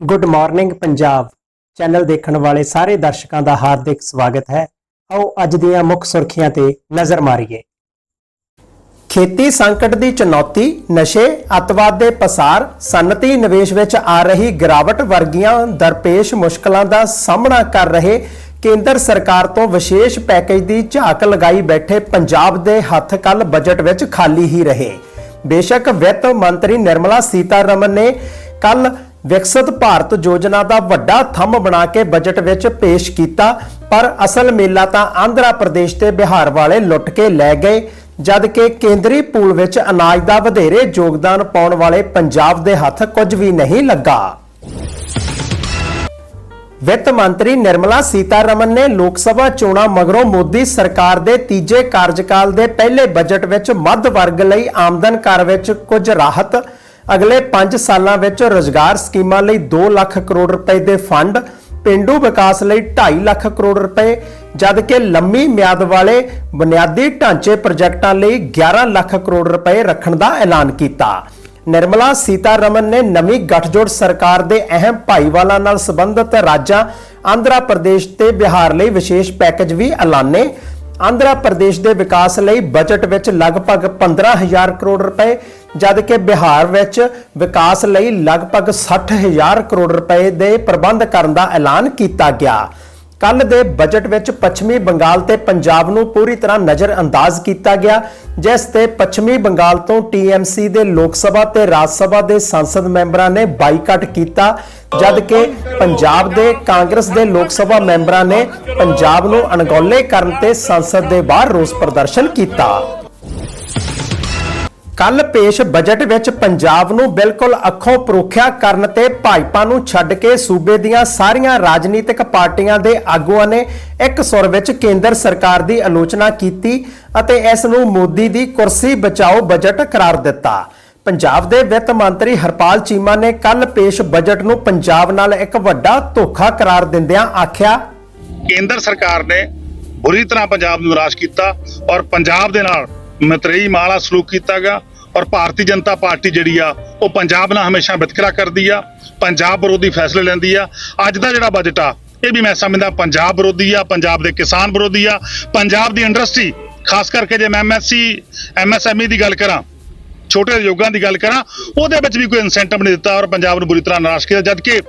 Good morning Punjab channel ਦੇਖਣ ਵਾਲੇ ਸਾਰੇ ਦਰਸ਼ਕਾਂ ਦਾ ਹਾਰਦਿਕ ਸਵਾਗਤ ਹੈ। ਆਓ ਅੱਜ ਦੀਆਂ ਮੁੱਖ ਸੁਰਖੀਆਂ ਤੇ ਨਜ਼ਰ ਮਾਰੀਏ। ਖੇਤੀ ਸੰਕਟ ਦੀ ਚੁਣੌਤੀ, ਨਸ਼ੇ, ਅਤਵਾਦ ਦੇ ਪਸਾਰ, ਸਨਅਤੀ ਨਿਵੇਸ਼ ਵਿੱਚ ਆ ਰਹੀ ਗਿਰਾਵਟ ਵਰਗੀਆਂ ਦਰਪੇਸ਼ ਮੁਸ਼ਕਲਾਂ ਦਾ ਸਾਹਮਣਾ ਕਰ ਰਹੇ ਕੇਂਦਰ ਸਰਕਾਰ ਤੋਂ ਵਿਸ਼ੇਸ਼ ਪੈਕੇਜ ਦੀ ਝਾਕ ਲਗਾਈ ਬੈਠੇ ਪੰਜਾਬ ਦੇ ਹੱਥ ਕੱਲ ਬਜਟ ਵਿੱਚ ਖਾਲੀ ਹੀ ਰਹੇ। ਬੇਸ਼ੱਕ ਵਿੱਤ ਮੰਤਰੀ ਨਿਰਮਲਾ ਸੀਤਾਰਮਨ ਨੇ ਕੱਲ ਵਿਕਸਿਤ ਭਾਰਤ ਯੋਜਨਾ ਦਾ ਵੱਡਾ ਥੰਮ ਬਣਾ ਕੇ ਬਜਟ ਵਿੱਚ ਪੇਸ਼ ਕੀਤਾ, ਪਰ ਅਸਲ ਮੇਲਾ ਤਾਂ ਆਂਧਰਾ ਪ੍ਰਦੇਸ਼ ਤੇ ਬਿਹਾਰ ਵਾਲੇ ਲੁੱਟ ਕੇ ਲੈ ਗਏ ਜਦ ਕਿ ਕੇਂਦਰੀ ਪੂਲ ਵਿੱਚ ਅਨਾਜ ਦਾ ਵਧੇਰੇ ਯੋਗਦਾਨ ਪਾਉਣ ਵਾਲੇ ਪੰਜਾਬ ਦੇ ਹੱਥ ਕੁਝ ਵੀ ਨਹੀਂ ਲੱਗਾ। ਵਿੱਤ ਮੰਤਰੀ ਨਿਰਮਲਾ ਸੀਤਾਰਮਨ ਨੇ ਲੋਕ ਸਭਾ ਚੋਣਾਂ ਮਗਰੋਂ ਮੋਦੀ ਸਰਕਾਰ ਦੇ ਤੀਜੇ ਕਾਰਜਕਾਲ ਦੇ ਪਹਿਲੇ ਬਜਟ ਵਿੱਚ ਮੱਧ ਵਰਗ ਲਈ ਆਮਦਨ ਕਰ ਵਿੱਚ ਕੁਝ ਰਾਹਤ ਅਗਲੇ 5 ਸਾਲਾਂ ਵਿੱਚ ਰੋਜ਼ਗਾਰ ਸਕੀਮਾਂ ਲਈ 2 ਲੱਖ ਕਰੋੜ ਰੁਪਏ ਦੇ ਫੰਡ, ਪਿੰਡੂ ਵਿਕਾਸ ਲਈ 2.5 ਲੱਖ ਕਰੋੜ ਰੁਪਏ, ਜਦਕਿ ਲੰਮੀ ਮਿਆਦ ਵਾਲੇ ਬੁਨਿਆਦੀ ਢਾਂਚੇ ਪ੍ਰੋਜੈਕਟਾਂ ਲਈ 11 ਲੱਖ ਕਰੋੜ ਰੁਪਏ ਰੱਖਣ ਦਾ ਐਲਾਨ ਕੀਤਾ। ਨਿਰਮਲਾ ਸੀਤਾਰਮਨ ਨੇ ਨਵੀਂ ਗੱਠਜੋੜ ਸਰਕਾਰ ਦੇ ਅਹਿਮ ਭਾਈਵਾਲਾਂ ਨਾਲ ਸੰਬੰਧਿਤ ਰਾਜਾਂ ਆਂਧਰਾ ਪ੍ਰਦੇਸ਼ ਤੇ ਬਿਹਾਰ ਲਈ ਵਿਸ਼ੇਸ਼ ਪੈਕੇਜ ਵੀ ਐਲਾਨੇ। ਆਂਧਰਾ ਪ੍ਰਦੇਸ਼ ਦੇ ਵਿਕਾਸ ਲਈ ਬਜਟ ਵਿੱਚ ਲਗਭਗ 15000 ਕਰੋੜ ਰੁਪਏ ਜਦ ਕਿ ਬਿਹਾਰ ਵਿੱਚ ਵਿਕਾਸ ਲਈ ਲਗਭਗ 60000 ਕਰੋੜ ਰੁਪਏ ਦੇ ਪ੍ਰਬੰਧ ਕਰਨ ਦਾ ਐਲਾਨ ਕੀਤਾ ਗਿਆ। ਕੱਲ ਦੇ ਬਜਟ ਵਿੱਚ ਪੱਛਮੀ ਬੰਗਾਲ ਤੇ ਪੰਜਾਬ ਨੂੰ ਪੂਰੀ ਤਰ੍ਹਾਂ ਨਜ਼ਰ ਅੰਦਾਜ਼ ਕੀਤਾ ਗਿਆ, ਜਿਸ ਤੇ ਪੱਛਮੀ ਬੰਗਾਲ ਤੋਂ ਟੀਐਮਸੀ ਦੇ ਲੋਕ ਸਭਾ ਤੇ ਰਾਜ ਸਭਾ ਦੇ ਸੰਸਦ ਮੈਂਬਰਾਂ ਨੇ ਬਾਈਕਾਟ ਕੀਤਾ ਜਦ ਕਿ ਪੰਜਾਬ ਦੇ ਕਾਂਗਰਸ ਦੇ ਲੋਕ ਸਭਾ ਮੈਂਬਰਾਂ ਨੇ ਪੰਜਾਬ ਨੂੰ ਅਣਗੌਲੇ ਕਰਨ ਤੇ ਸੰਸਦ ਦੇ ਬਾਹਰ ਰੋਸ ਪ੍ਰਦਰਸ਼ਨ ਕੀਤਾ। ਕੱਲ ਪੇਸ਼ ਬਜਟ ਵਿੱਚ ਪੰਜਾਬ ਨੂੰ ਬਿਲਕੁਲ ਅੱਖੋਂ ਪਰੋਖਿਆ ਕਰਨ ਤੇ ਭਾਜਪਾ ਨੂੰ ਛੱਡ ਕੇ ਸੂਬੇ ਦੀਆਂ ਸਾਰੀਆਂ ਰਾਜਨੀਤਿਕ ਪਾਰਟੀਆਂ ਦੇ ਆਗੂਆਂ ਨੇ ਇੱਕ ਸੁਰ ਵਿੱਚ ਕੇਂਦਰ ਸਰਕਾਰ ਦੀ ਆਲੋਚਨਾ ਕੀਤੀ ਅਤੇ ਇਸ ਨੂੰ ਮੋਦੀ ਦੀ ਕੁਰਸੀ ਬਚਾਓ ਬਜਟ ਕਰਾਰ ਦਿੱਤਾ। ਪੰਜਾਬ ਦੇ ਵਿੱਤ ਮੰਤਰੀ ਹਰਪਾਲ ਚੀਮਾ ਨੇ ਕੱਲ ਪੇਸ਼ ਬਜਟ ਨੂੰ ਪੰਜਾਬ ਨਾਲ ਇੱਕ ਵੱਡਾ ਧੋਖਾ ਕਰਾਰ ਦਿੰਦਿਆਂ ਆਖਿਆ, ਕੇਂਦਰ ਸਰਕਾਰ ਨੇ ਬੁਰੀ ਤਰ੍ਹਾਂ ਪੰਜਾਬ ਨੂੰ ਨਿਰਾਸ਼ ਕੀਤਾ ਔਰ ਪੰਜਾਬ ਦੇ ਨਾਲ ਮਤਰੇਈ ਮਾਲਾ ਸਲੂਕ ਕੀਤਾ ਕੀਤਾਗਾ ਔਰ ਭਾਰਤੀ ਜਨਤਾ ਪਾਰਟੀ ਜਿਹੜੀ ਆ, ਉਹ ਪੰਜਾਬ ਨਾਲ ਹਮੇਸ਼ਾ ਵਿਤਕਰਾ ਕਰਦੀ ਆ, ਪੰਜਾਬ ਵਿਰੋਧੀ ਫੈਸਲੇ ਲੈਂਦੀ ਆ। ਅੱਜ ਦਾ ਜਿਹੜਾ ਬਜਟ ਆ, ਇਹ ਵੀ ਮੈਂ ਸਮਝਦਾ ਪੰਜਾਬ ਵਿਰੋਧੀ ਆ, ਪੰਜਾਬ ਦੇ ਕਿਸਾਨ ਵਿਰੋਧੀ ਆ, ਪੰਜਾਬ ਦੀ ਇੰਡਸਟਰੀ ਖਾਸ ਕਰਕੇ ਜੇ ਮੈਂ ਐਮਐਸਸੀ ਐਮਐਸਐਮਈ ਦੀ ਗੱਲ ਕਰਾਂ, ਛੋਟੇ ਉਦਯੋਗਾਂ ਦੀ ਗੱਲ ਕਰਾਂ, ਉਹਦੇ ਵਿੱਚ ਵੀ ਕੋਈ ਇਨਸੈਂਟਿਵ ਨਹੀਂ ਦਿੱਤਾ ਔਰ ਪੰਜਾਬ ਨੂੰ ਬੁਰੀ ਤਰ੍ਹਾਂ ਨਿਰਾਸ਼ ਕੀਤਾ, ਜਦਕਿ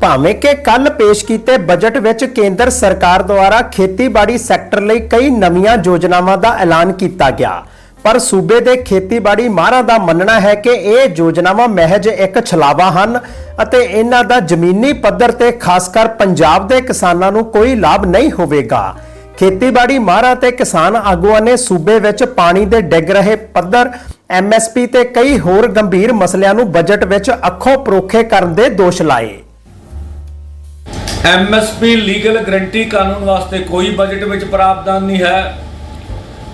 ਭਾਵੇਂ ਕਿ ਕੱਲ ਪੇਸ਼ ਕੀਤੇ ਬਜਟ ਵਿੱਚ ਕੇਂਦਰ ਸਰਕਾਰ ਦੁਆਰਾ ਖੇਤੀਬਾੜੀ ਸੈਕਟਰ ਲਈ ਕਈ ਨਵੀਆਂ ਯੋਜਨਾਵਾਂ ਦਾ ਐਲਾਨ ਕੀਤਾ ਗਿਆ। ਪਰ ਸੂਬੇ ਦੇ ਖੇਤੀਬਾੜੀ ਮਾਹਰਾਂ ਦਾ ਮੰਨਣਾ ਹੈ ਕਿ ਇਹ ਯੋਜਨਾਵਾਂ ਮਹਿਜ ਇੱਕ ਛਲਾਵਾ ਹਨ ਅਤੇ ਇਹਨਾਂ ਦਾ ਜ਼ਮੀਨੀ ਪੱਧਰ ਤੇ ਖਾਸ ਕਰ ਪੰਜਾਬ ਦੇ ਕਿਸਾਨਾਂ ਨੂੰ ਕੋਈ ਲਾਭ ਨਹੀਂ ਹੋਵੇਗਾ। ਖੇਤੀਬਾੜੀ ਮਾਹਰਾਂ ਤੇ ਕਿਸਾਨ ਆਗੂਆਂ ਨੇ ਸੂਬੇ ਵਿੱਚ ਪਾਣੀ ਦੇ ਡਿੱਗ ਰਹੇ ਪੱਧਰ ਐਮਐਸਪੀ ਤੇ ਕਈ ਹੋਰ ਗੰਭੀਰ ਮਸਲਿਆਂ ਨੂੰ ਬਜਟ ਵਿੱਚ ਅੱਖੋਂ ਪਰੋਖੇ ਕਰਨ ਦੇ ਦੋਸ਼ ਲਾਏ। ਐਮਐਸਪੀ ਲੀਗਲ ਗਰੰਟੀ ਕਾਨੂੰਨ ਵਾਸਤੇ ਕੋਈ ਬਜਟ ਵਿੱਚ ਪ੍ਰਾਵਧਾਨ ਨਹੀਂ ਹੈ।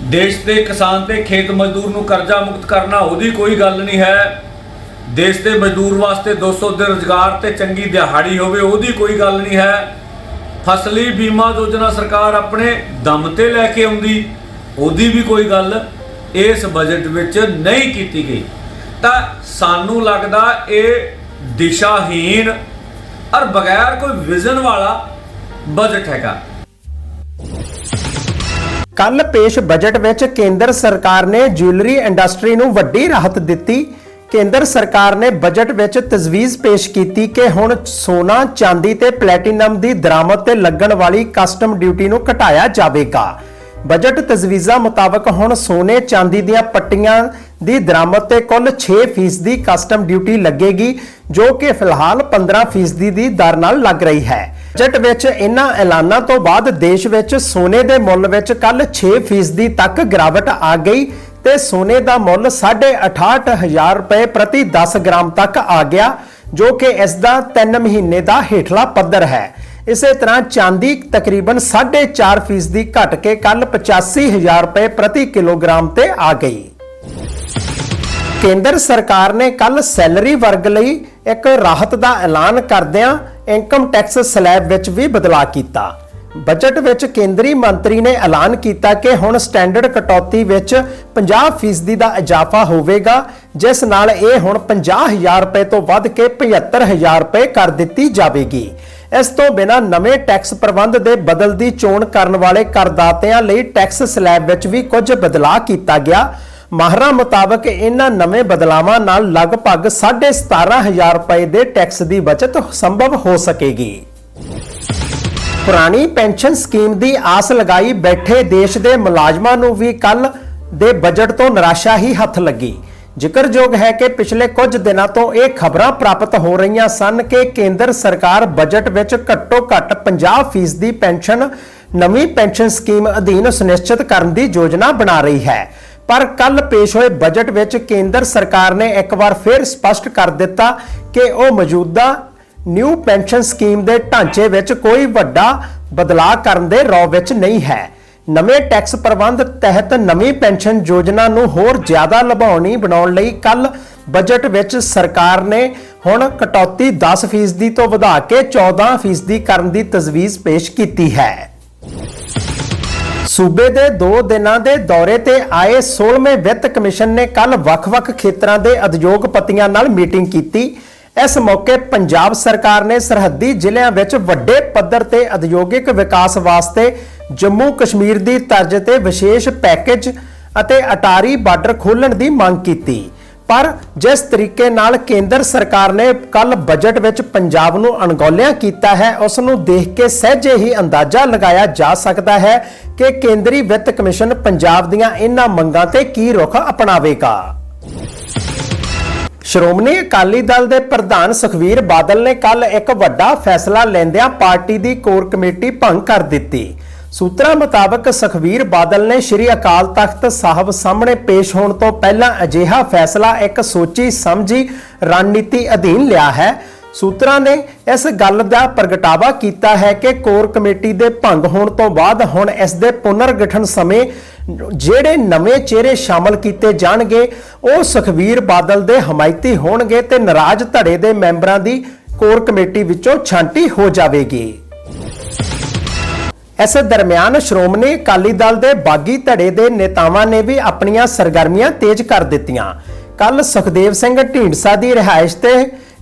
ਦੇਸ਼ ਦੇ ਕਿਸਾਨ ਤੇ ਖੇਤ ਮਜ਼ਦੂਰ ਨੂੰ ਕਰਜ਼ਾ ਮੁਕਤ ਕਰਨਾ ਉਹਦੀ ਕੋਈ ਗੱਲ ਨਹੀਂ ਹੈ। ਦੇਸ਼ ਦੇ ਮਜ਼ਦੂਰ ਵਾਸਤੇ 200 ਦੇ ਰੁਜ਼ਗਾਰ ਤੇ ਚੰਗੀ ਦਿਹਾੜੀ ਹੋਵੇ ਉਹਦੀ ਕੋਈ ਗੱਲ ਨਹੀਂ ਹੈ। ਫਸਲੀ ਬੀਮਾ ਯੋਜਨਾ ਸਰਕਾਰ ਆਪਣੇ ਦਮ ਤੇ ਲੈ ਕੇ ਆਉਂਦੀ, ਉਹਦੀ ਵੀ ਕੋਈ ਗੱਲ ਇਸ ਬਜਟ ਵਿੱਚ ਨਹੀਂ ਕੀਤੀ ਗਈ। ਤਾਂ ਸਾਨੂੰ ਲੱਗਦਾ ਇਹ ਦਿਸ਼ਾਹੀਨ ਔਰ ਬਗੈਰ ਕੋਈ ਵਿਜ਼ਨ ਵਾਲਾ ਬਜਟ ਹੈਗਾ ਕੱਲ ਪੇਸ਼ ਬਜਟ ਵਿੱਚ ਕੇਂਦਰ ਸਰਕਾਰ ਨੇ ਜੁਐਲਰੀ ਇੰਡਸਟਰੀ ਨੂੰ ਵੱਡੀ ਰਾਹਤ ਦਿੱਤੀ ਕੇਂਦਰ ਸਰਕਾਰ ਨੇ ਬਜਟ ਵਿੱਚ ਤਜਵੀਜ਼ ਪੇਸ਼ ਕੀਤੀ ਕਿ ਹੁਣ ਸੋਨਾ, ਚਾਂਦੀ ਤੇ ਪਲੈਟੀਨਮ ਦੀ ਦਰਾਮਦ ਤੇ ਲੱਗਣ ਵਾਲੀ ਕਸਟਮ ਡਿਊਟੀ ਨੂੰ ਘਟਾਇਆ ਜਾਵੇਗਾ। ਬਜਟ ਤਜਵੀਜ਼ਾਂ ਮੁਤਾਬਕ ਹੁਣ ਸੋਨੇ, ਚਾਂਦੀ ਦੀਆਂ ਪੱਟੀਆਂ ਦੀ ਦਰਾਮਦ ਤੇ ਕੁੱਲ 6% ਦੀ ਕਸਟਮ ਡਿਊਟੀ ਲੱਗੇਗੀ, ਜੋ ਕਿ ਫਿਲਹਾਲ 15% ਦੀ ਦਰ ਨਾਲ ਲੱਗ ਰਹੀ ਹੈ। ਬਜਟ ਵਿੱਚ ਇਹਨਾਂ ਐਲਾਨਾਂ ਤੋਂ ਬਾਅਦ ਦੇਸ਼ ਵਿੱਚ ਸੋਨੇ ਦੇ ਮੁੱਲ ਵਿੱਚ ਕੱਲ 6% ਤੱਕ ਗਿਰਾਵਟ ਆ ਗਈ ਤੇ ਸੋਨੇ ਦਾ ਮੁੱਲ 68000 ਰੁਪਏ ਪ੍ਰਤੀ 10 ਗ੍ਰਾਮ ਤੱਕ ਆ ਗਿਆ, ਜੋ ਕਿ ਇਸ ਦਾ 3 ਮਹੀਨੇ ਦਾ ਹੇਠਲਾ ਪੱਧਰ ਹੈ ਇਸੇ ਤਰ੍ਹਾਂ ਚਾਂਦੀ ਤਕਰੀਬਨ 4.5% ਦੀ ਘਟ ਕੇ ਕੱਲ 85000 ਰੁਪਏ ਪ੍ਰਤੀ ਕਿਲੋਗ੍ਰਾਮ ਤੇ ਆ ਗਈ ਕੇਂਦਰ ਸਰਕਾਰ ਨੇ ਕੱਲ ਸੈਲਰੀ ਵਰਗ ਲਈ ਇੱਕ ਰਾਹਤ ਦਾ ਐਲਾਨ ਕਰਦਿਆਂ ਇਨਕਮ ਟੈਕਸ ਸਲੈਬ ਵਿੱਚ ਵੀ ਬਦਲਾਅ ਕੀਤਾ। ਬਜਟ ਵਿੱਚ ਕੇਂਦਰੀ ਮੰਤਰੀ ਨੇ ਐਲਾਨ ਕੀਤਾ ਕਿ ਹੁਣ ਸਟੈਂਡਰਡ ਕਟੌਤੀ ਵਿੱਚ 50% ਦਾ ਇਜ਼ਾਫਾ ਹੋਵੇਗਾ, ਜਿਸ ਨਾਲ ਇਹ ਹੁਣ 50000 ਰੁਪਏ ਤੋਂ ਵੱਧ ਕੇ 75000 ਰੁਪਏ ਕਰ ਦਿੱਤੀ ਜਾਵੇਗੀ। ਇਸ ਤੋਂ ਬਿਨਾਂ ਨਵੇਂ ਟੈਕਸ ਪ੍ਰਬੰਧ ਦੇ ਬਦਲਦੀ ਚੋਣ ਕਰਨ ਵਾਲੇ ਕਰਦਾਤਿਆਂ ਲਈ ਟੈਕਸ ਸਲੈਬ ਵਿੱਚ ਵੀ ਕੁਝ ਬਦਲਾਅ ਕੀਤਾ ਗਿਆ। ਮਾਹਰਾਂ ਮੁਤਾਬਕ ਇਹਨਾਂ ਨਵੇਂ ਬਦਲਾਵਾਂ ਨਾਲ ਲਗਭਗ 17500 ਰੁਪਏ ਦੇ ਟੈਕਸ ਦੀ ਬਚਤ ਸੰਭਵ ਹੋ ਸਕੇਗੀ। ਪੁਰਾਣੀ ਪੈਨਸ਼ਨ ਸਕੀਮ ਦੀ ਆਸ ਲਗਾਈ ਬੈਠੇ ਦੇਸ਼ ਦੇ ਮੁਲਾਜ਼ਮਾਂ ਨੂੰ ਵੀ ਕੱਲ ਦੇ ਬਜਟ ਤੋਂ ਨਿਰਾਸ਼ਾ ਹੀ ਹੱਥ ਲੱਗੀ। ਜ਼ਿਕਰਯੋਗ ਹੈ ਕਿ ਪਿਛਲੇ ਕੁਝ ਦਿਨਾਂ ਤੋਂ ਇਹ ਖਬਰਾਂ ਪ੍ਰਾਪਤ ਹੋ ਰਹੀਆਂ ਸਨ ਕਿ ਕੇਂਦਰ ਸਰਕਾਰ ਬਜਟ ਵਿੱਚ ਘੱਟੋ ਘੱਟ 50% ਦੀ ਪੈਨਸ਼ਨ ਨਵੀਂ ਪੈਨਸ਼ਨ ਸਕੀਮ ਅਧੀਨ ਸੁਨਿਸ਼ਚਿਤ ਕਰਨ ਦੀ ਯੋਜਨਾ ਬਣਾ ਰਹੀ ਹੈ। ਪਰ ਕੱਲ ਪੇਸ਼ ਹੋਏ ਬਜਟ ਵਿੱਚ ਕੇਂਦਰ ਸਰਕਾਰ ਨੇ ਇੱਕ ਵਾਰ ਫਿਰ ਸਪਸ਼ਟ ਕਰ ਦਿੱਤਾ ਕਿ ਉਹ ਮੌਜੂਦਾ ਨਿਊ ਪੈਨਸ਼ਨ ਸਕੀਮ ਦੇ ਢਾਂਚੇ ਵਿੱਚ ਕੋਈ ਵੱਡਾ ਬਦਲਾਅ ਕਰਨ ਦੇ ਰੌ ਵਿੱਚ ਨਹੀਂ ਹੈ। ਨਵੇਂ ਟੈਕਸ ਪ੍ਰਬੰਧ ਤਹਿਤ ਨਵੀਂ ਪੈਨਸ਼ਨ ਯੋਜਨਾ ਨੂੰ ਹੋਰ ਜ਼ਿਆਦਾ ਲਭਾਉਣੀ ਬਣਾਉਣ ਲਈ ਕੱਲ ਬਜਟ ਵਿੱਚ ਸਰਕਾਰ ਨੇ ਹੁਣ ਕਟੌਤੀ 10% ਤੋਂ ਵਧਾ ਕੇ 14% ਕਰਨ ਦੀ ਤਜਵੀਜ਼ ਪੇਸ਼ ਕੀਤੀ ਹੈ। ਸੂਬੇ ਦੇ 2 ਦਿਨਾਂ ਦੇ ਦੌਰੇ ਤੇ ਆਏ 16ਵੇਂ ਵਿੱਤ ਕਮਿਸ਼ਨ ਨੇ ਕੱਲ ਵੱਖ-ਵੱਖ ਖੇਤਰਾਂ ਦੇ ਉਦਯੋਗਪਤੀਆਂ ਨਾਲ ਮੀਟਿੰਗ ਕੀਤੀ। ਇਸ ਮੌਕੇ ਪੰਜਾਬ ਸਰਕਾਰ ਨੇ ਸਰਹੱਦੀ ਜ਼ਿਲ੍ਹਿਆਂ ਵਿੱਚ ਵੱਡੇ ਪੱਧਰ ਤੇ ਉਦਯੋਗਿਕ ਵਿਕਾਸ ਵਾਸਤੇ ਜੰਮੂ ਕਸ਼ਮੀਰ ਦੀ ਤਰਜ਼ ਤੇ ਵਿਸ਼ੇਸ਼ ਪੈਕੇਜ ਅਤੇ ਅਟਾਰੀ ਬਾਰਡਰ ਖੋਲ੍ਹਣ ਦੀ ਮੰਗ ਕੀਤੀ। ਪਰ ਜਿਸ ਤਰੀਕੇ ਨਾਲ ਕੇਂਦਰ ਸਰਕਾਰ ਨੇ ਕੱਲ ਬਜਟ ਵਿੱਚ ਪੰਜਾਬ ਨੂੰ ਅਣਗੌਲਿਆ ਕੀਤਾ ਹੈ, ਉਸ ਨੂੰ ਦੇਖ ਕੇ ਸਹਿਜੇ ਹੀ ਅੰਦਾਜ਼ਾ ਲਗਾਇਆ ਜਾ ਸਕਦਾ ਹੈ ਕਿ ਕੇਂਦਰੀ ਵਿੱਤ ਕਮਿਸ਼ਨ ਪੰਜਾਬ ਦੀਆਂ ਇਹਨਾਂ ਮੰਗਾਂ ਤੇ ਕੀ ਰੁਖ ਅਪਣਾਵੇਗਾ। ਸ਼੍ਰੋਮਣੀ ਅਕਾਲੀ ਦਲ ਦੇ ਪ੍ਰਧਾਨ ਸੁਖਵੀਰ ਬਾਦਲ ਨੇ ਕੱਲ ਇੱਕ ਵੱਡਾ ਫੈਸਲਾ ਲੈਂਦਿਆਂ ਪਾਰਟੀ ਦੀ ਕੋਰ ਕਮੇਟੀ ਭੰਗ ਕਰ ਦਿੱਤੀ। ਸੂਤਰਾਂ ਮੁਤਾਬਕ ਸੁਖਵੀਰ ਬਾਦਲ ਨੇ ਸ਼੍ਰੀ ਅਕਾਲ ਤਖਤ ਸਾਹਿਬ ਸਾਹਮਣੇ ਪੇਸ਼ ਹੋਣ ਤੋਂ ਪਹਿਲਾਂ ਅਜਿਹਾ ਫੈਸਲਾ ਇੱਕ ਸੋਚੀ ਸਮਝੀ ਰਣਨੀਤੀ ਅਧੀਨ ਲਿਆ ਹੈ। ਸੂਤਰਾਂ ਨੇ ਇਸ ਗੱਲ ਦਾ ਪ੍ਰਗਟਾਵਾ ਕੀਤਾ ਹੈ ਕਿ ਕੋਰ ਕਮੇਟੀ ਦੇ ਭੰਗ ਹੋਣ ਤੋਂ ਬਾਅਦ ਹੁਣ ਇਸ ਦੇ ਪੁਨਰਗਠਨ ਸਮੇਂ ਜਿਹੜੇ ਨਵੇਂ ਚਿਹਰੇ ਸ਼ਾਮਲ ਕੀਤੇ ਜਾਣਗੇ, ਉਹ ਸੁਖਵੀਰ ਬਾਦਲ ਦੇ ਹਮਾਇਤੀ ਹੋਣਗੇ ਤੇ ਨਾਰਾਜ਼ ਧੜੇ ਦੇ ਮੈਂਬਰਾਂ ਦੀ ਕੋਰ ਕਮੇਟੀ ਵਿੱਚੋਂ ਛਾਂਟੀ ਹੋ ਜਾਵੇਗੀ। ਇਸ ਦਰਮਿਆਨ ਸ਼੍ਰੋਮਣੀ ਅਕਾਲੀ ਦਲ ਦੇ ਬਾਗੀ ਧੜੇ ਦੇ ਨੇਤਾਵਾਂ ਨੇ ਵੀ ਆਪਣੀਆਂ ਸਰਗਰਮੀਆਂ ਤੇਜ਼ ਕਰ ਦਿੱਤੀਆਂ। ਕੱਲ ਸੁਖਦੇਵ ਸਿੰਘ ਢੀਂਡਸਾ ਦੀ ਰਿਹਾਇਸ਼ ਤੇ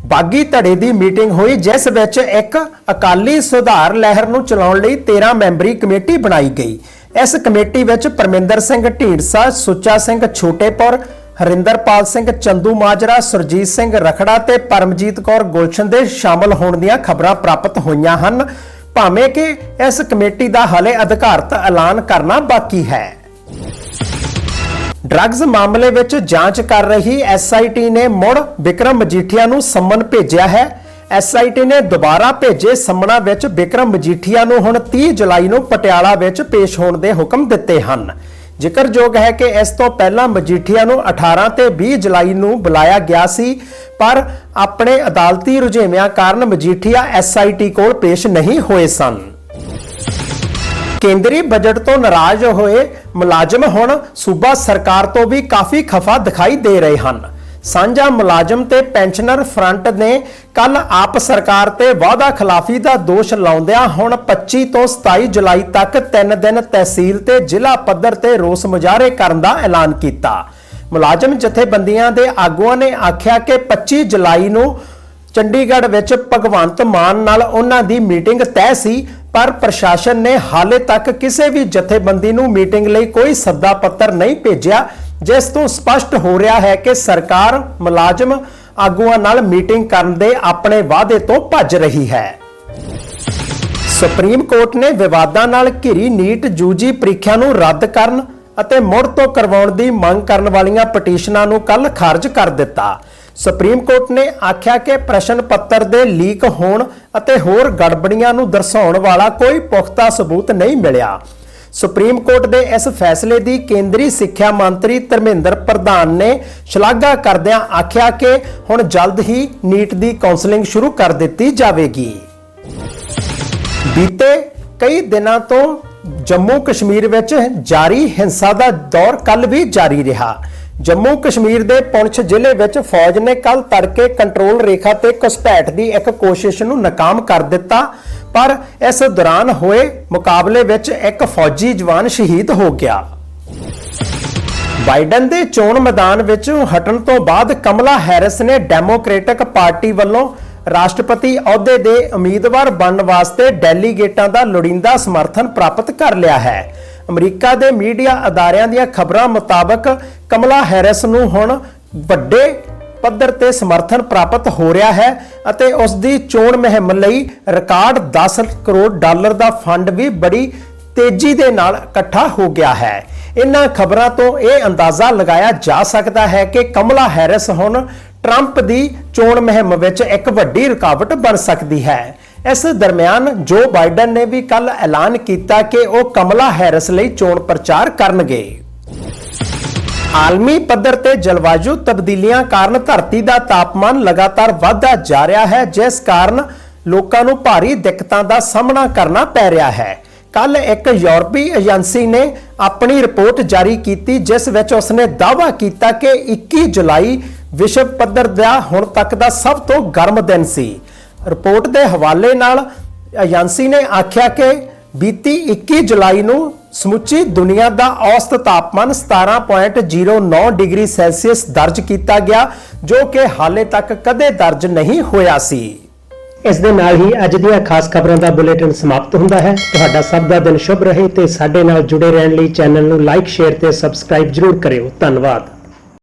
ਬਾਗੀ ਧੜੇ ਦੀ ਮੀਟਿੰਗ ਹੋਈ, ਜਿਸ ਵਿੱਚ ਇੱਕ ਅਕਾਲੀ ਸੁਧਾਰ ਲਹਿਰ ਨੂੰ ਚਲਾਉਣ ਲਈ 13 ਮੈਂਬਰੀ ਕਮੇਟੀ ਬਣਾਈ ਗਈ। ਇਸ ਕਮੇਟੀ ਵਿੱਚ ਪਰਮਿੰਦਰ ਸਿੰਘ ਢੀਂਡਸਾ, ਸੁੱਚਾ ਸਿੰਘ ਛੋਟੇਪੁਰ, ਹਰਿੰਦਰਪਾਲ ਸਿੰਘ ਚੰਦੂ ਮਾਜਰਾ, ਸੁਰਜੀਤ ਸਿੰਘ ਰਖੜਾ ਤੇ ਪਰਮਜੀਤ ਕੌਰ ਗੁਲਸ਼ਨ ਦੇ ਸ਼ਾਮਲ ਹੋਣ ਦੀਆਂ ਖਬਰਾਂ ਪ੍ਰਾਪਤ ਹੋਈਆਂ ਹਨ। ਭਾਵੇਂ ਕਿ ਇਸ ਕਮੇਟੀ ਦਾ ਹਲੇ ਅਧਿਕਾਰਤ ਐਲਾਨ ਕਰਨਾ ਬਾਕੀ ਹੈ। ਡਰੱਗਸ ਮਾਮਲੇ ਵਿੱਚ ਜਾਂਚ ਕਰ ਰਹੀ ਐਸਆਈਟੀ ਨੇ ਮੁੜ ਵਿਕਰਮ ਮਜੀਠੀਆ ਨੂੰ ਸੰਮਨ ਭੇਜਿਆ ਹੈ। ਐਸਆਈਟੀ ਨੇ ਦੁਬਾਰਾ ਭੇਜੇ ਸੰਮਣਾ ਵਿੱਚ ਵਿਕਰਮ ਮਜੀਠੀਆ ਨੂੰ ਹੁਣ 30 ਜੁਲਾਈ ਨੂੰ ਪਟਿਆਲਾ ਵਿੱਚ ਪੇਸ਼ ਹੋਣ ਦੇ ਹੁਕਮ ਦਿੱਤੇ ਹਨ। ਜ਼ਿਕਰਯੋਗ ਹੈ ਕਿ ਇਸ ਤੋਂ ਪਹਿਲਾਂ ਮਜੀਠੀਆ ਨੂੰ 18 ਤੇ 20 ਜੁਲਾਈ ਨੂੰ ਬੁਲਾਇਆ ਗਿਆ ਸੀ, ਪਰ ਆਪਣੇ ਅਦਾਲਤੀ ਰੁਝੇਵਿਆਂ ਕਾਰਨ ਮਜੀਠੀਆ ਐਸਆਈਟੀ ਕੋਲ ਪੇਸ਼ ਨਹੀਂ ਹੋਏ ਸਨ। ਕੇਂਦਰੀ ਬਜਟ ਤੋਂ ਨਾਰਾਜ਼ ਹੋਏ ਮੁਲਾਜ਼ਮ ਹੁਣ ਸੂਬਾ ਸਰਕਾਰ ਤੋਂ ਵੀ ਕਾਫੀ ਖਫਾ ਦਿਖਾਈ ਦੇ ਰਹੇ ਹਨ। ਸਾਂਝਾ ਮੁਲਾਜ਼ਮ ਤੇ ਪੈਨਸ਼ਨਰ ਫਰੰਟ ਨੇ ਕੱਲ ਆਪ ਸਰਕਾਰ ਤੇ ਵਾਅਦਾ ਖਿਲਾਫੀ ਦਾ ਦੋਸ਼ ਲਾਉਂਦਿਆਂ ਹੁਣ 25 ਤੋਂ 27 ਜੁਲਾਈ ਤੱਕ 3 ਦਿਨ ਤਹਿਸੀਲ ਤੇ ਜ਼ਿਲ੍ਹਾ ਪੱਧਰ ਤੇ ਰੋਸ ਮੁਜ਼ਾਹਰੇ ਕਰਨ ਦਾ ਐਲਾਨ ਕੀਤਾ। ਮੁਲਾਜ਼ਮ ਜਥੇਬੰਦੀਆਂ ਦੇ ਆਗੂਆਂ ਨੇ ਆਖਿਆ ਕਿ 25 ਜੁਲਾਈ ਨੂੰ ਚੰਡੀਗੜ੍ਹ ਵਿੱਚ ਭਗਵੰਤ ਮਾਨ ਨਾਲ ਉਹਨਾਂ ਦੀ ਮੀਟਿੰਗ ਤੈਅ ਸੀ, ਪਰ ਪ੍ਰਸ਼ਾਸਨ ਨੇ ਹਾਲੇ ਤੱਕ ਕਿਸੇ ਵੀ ਜਥੇਬੰਦੀ ਨੂੰ ਮੀਟਿੰਗ ਲਈ ਕੋਈ ਸੱਦਾ ਪੱਤਰ ਨਹੀਂ ਭੇਜਿਆ। ਜਿਸ ਤੋਂ ਸਪਸ਼ਟ ਹੋ ਰਿਹਾ ਹੈ ਕਿ ਸਰਕਾਰ ਮੁਲਾਜ਼ਮ ਆਗੂਆਂ ਨਾਲ ਮੀਟਿੰਗ ਕਰਨ ਦੇ ਆਪਣੇ ਵਾਅਦੇ ਤੋਂ ਭੱਜ ਰਹੀ ਹੈ। ਸੁਪਰੀਮ ਕੋਰਟ ਨੇ ਵਿਵਾਦਾਂ ਨਾਲ ਘਿਰੀ ਨੀਟ ਯੂਜੀ ਪ੍ਰੀਖਿਆ ਨੂੰ ਰੱਦ ਕਰਨ ਅਤੇ ਮੁੜ ਤੋਂ ਕਰਵਾਉਣ ਦੀ ਮੰਗ ਕਰਨ ਵਾਲੀਆਂ ਪਟੀਸ਼ਨਾਂ ਨੂੰ ਕੱਲ ਖਾਰਜ ਕਰ ਦਿੱਤਾ। ਸੁਪਰੀਮ ਕੋਰਟ ਨੇ ਆਖਿਆ ਕਿ ਪ੍ਰਸ਼ਨ ਪੱਤਰ ਦੇ ਲੀਕ ਹੋਣ ਅਤੇ ਹੋਰ ਗੜਬੜੀਆਂ ਨੂੰ ਦਰਸਾਉਣ ਵਾਲਾ ਕੋਈ ਪੁਖਤਾ ਸਬੂਤ ਨਹੀਂ ਮਿਲਿਆ। ਸੁਪਰੀਮ ਕੋਰਟ ਦੇ ਇਸ ਫੈਸਲੇ ਦੀ ਕੇਂਦਰੀ ਸਿੱਖਿਆ ਮੰਤਰੀ ਧਰਮਿੰਦਰ ਪ੍ਰਧਾਨ ਨੇ ਸ਼ਲਾਘਾ ਕਰਦਿਆਂ ਆਖਿਆ ਕਿ ਹੁਣ ਜਲਦ ਹੀ ਨੀਟ ਦੀ ਕਾਉਂਸਲਿੰਗ ਸ਼ੁਰੂ ਕਰ ਦਿੱਤੀ ਜਾਵੇਗੀ। ਬੀਤੇ ਕਈ ਦਿਨਾਂ ਤੋਂ ਜੰਮੂ ਕਸ਼ਮੀਰ ਵਿੱਚ ਜਾਰੀ ਹਿੰਸਾ ਦਾ ਦੌਰ ਕੱਲ ਵੀ ਜਾਰੀ ਰਿਹਾ। ਜੰਮੂ ਕਸ਼ਮੀਰ ਦੇ ਪੁੰਛ ਜ਼ਿਲ੍ਹੇ ਵਿੱਚ ਫੌਜ ਨੇ ਕੱਲ ਤੜਕੇ ਕੰਟਰੋਲ ਰੇਖਾ ਤੇ ਘੁਸਪੈਠ ਦੀ ਇੱਕ ਕੋਸ਼ਿਸ਼ ਨੂੰ ਨਾਕਾਮ ਕਰ ਦਿੱਤਾ। ਪਰ ਇਸ ਦੌਰਾਨ ਹੋਏ ਮੁਕਾਬਲੇ ਵਿੱਚ ਇੱਕ ਫੌਜੀ ਜਵਾਨ ਸ਼ਹੀਦ ਹੋ ਗਿਆ। ਬਾਈਡਨ ਦੇ ਚੋਣ ਮੈਦਾਨ ਵਿੱਚ ਹਟਣ ਤੋਂ ਬਾਅਦ ਕਮਲਾ ਹੈਰਿਸ ਨੇ ਡੈਮੋਕ੍ਰੈਟਿਕ ਪਾਰਟੀ ਵੱਲੋਂ ਰਾਸ਼ਟਰਪਤੀ ਅਹੁਦੇ ਦੇ ਉਮੀਦਵਾਰ ਬਣਨ ਵਾਸਤੇ ਡੈਲੀਗੇਟਾਂ ਦਾ ਲੋੜੀਂਦਾ ਸਮਰਥਨ ਪ੍ਰਾਪਤ ਕਰ ਲਿਆ ਹੈ। ਅਮਰੀਕਾ ਦੇ ਮੀਡੀਆ ਅਦਾਰਿਆਂ ਦੀਆਂ ਖਬਰਾਂ ਮੁਤਾਬਕ ਕਮਲਾ ਹੈਰਿਸ ਨੂੰ ਹੁਣ ਵੱਡੇ ਪੱਧਰ ਤੇ ਸਮਰਥਨ ਪ੍ਰਾਪਤ ਹੋ ਰਿਹਾ ਹੈ ਅਤੇ ਉਸ ਦੀ ਚੋਣ ਮੁਹਿੰਮ ਲਈ ਰਿਕਾਰਡ 10 ਕਰੋੜ ਡਾਲਰ ਦਾ ਫੰਡ ਵੀ ਬੜੀ ਤੇਜ਼ੀ ਦੇ ਨਾਲ ਇਕੱਠਾ ਹੋ ਗਿਆ ਹੈ। ਇਨ੍ਹਾਂ ਖਬਰਾਂ ਤੋਂ ਇਹ ਅੰਦਾਜ਼ਾ ਲਗਾਇਆ ਜਾ ਸਕਦਾ ਹੈ ਕਿ ਕਮਲਾ ਹੈਰਿਸ ਹੁਣ ਟਰੰਪ ਦੀ ਚੋਣ ਮੁਹਿੰਮ ਵਿੱਚ ਇੱਕ ਵੱਡੀ ਰੁਕਾਵਟ ਬਣ ਸਕਦੀ ਹੈ। ਇਸ ਦਰਮਿਆਨ ਜੋ ਬਾਈਡਨ ਨੇ ਵੀ ਕੱਲ ਐਲਾਨ ਕੀਤਾ ਕਿ ਉਹ ਕਮਲਾ ਹੈਰਿਸ ਲਈ ਚੋਣ ਪ੍ਰਚਾਰ ਕਰਨਗੇ। ਆਲਮੀ ਪੱਧਰ ਤੇ ਜਲਵਾਯੂ ਤਬਦੀਲੀਆਂ ਕਾਰਨ ਧਰਤੀ ਦਾ ਤਾਪਮਾਨ ਲਗਾਤਾਰ ਵਧਦਾ ਜਾ ਰਿਹਾ ਹੈ, ਜਿਸ ਕਾਰਨ ਲੋਕਾਂ ਨੂੰ ਭਾਰੀ ਦਿੱਕਤਾਂ ਦਾ ਸਾਹਮਣਾ ਕਰਨਾ ਪੈ ਰਿਹਾ ਹੈ। ਕੱਲ ਇੱਕ ਯੂਰਪੀ ਏਜੰਸੀ ਨੇ ਆਪਣੀ ਰਿਪੋਰਟ ਜਾਰੀ ਕੀਤੀ, ਜਿਸ ਵਿੱਚ ਉਸਨੇ ਦਾਅਵਾ ਕੀਤਾ ਕਿ 21 ਜੁਲਾਈ ਵਿਸ਼ਵ ਪੱਧਰ ਦਾ ਹੁਣ ਤੱਕ ਦਾ ਸਭ ਤੋਂ ਗਰਮ ਦਿਨ ਸੀ। ਰਿਪੋਰਟ ਦੇ ਹਵਾਲੇ ਨਾਲ ਏਜੰਸੀ ਨੇ ਆਖਿਆ ਕਿ ਬੀਤੀ 21 ਜੁਲਾਈ ਨੂੰ ਸਮੁੱਚੀ ਦੁਨੀਆ ਦਾ ਔਸਤ ਤਾਪਮਾਨ 17.09 ਡਿਗਰੀ ਸੈਲਸੀਅਸ ਦਰਜ ਕੀਤਾ ਗਿਆ, ਜੋ ਕਿ ਹਾਲੇ ਤੱਕ ਕਦੇ ਦਰਜ ਨਹੀਂ ਹੋਇਆ ਸੀ। ਇਸ ਦੇ ਨਾਲ ਹੀ ਅੱਜ ਦੀਆਂ ਖਾਸ ਖਬਰਾਂ ਦਾ ਬੁਲੇਟਿਨ ਸਮਾਪਤ ਹੁੰਦਾ ਹੈ। ਤੁਹਾਡਾ ਸਭ ਦਾ ਦਿਨ ਸ਼ੁਭ ਰਹੇ ਤੇ ਸਾਡੇ ਨਾਲ ਜੁੜੇ ਰਹਿਣ ਲਈ ਚੈਨਲ ਨੂੰ ਲਾਈਕ, ਸ਼ੇਅਰ ਤੇ ਸਬਸਕ੍ਰਾਈਬ ਜਰੂਰ ਕਰਿਓ। ਧੰਨਵਾਦ।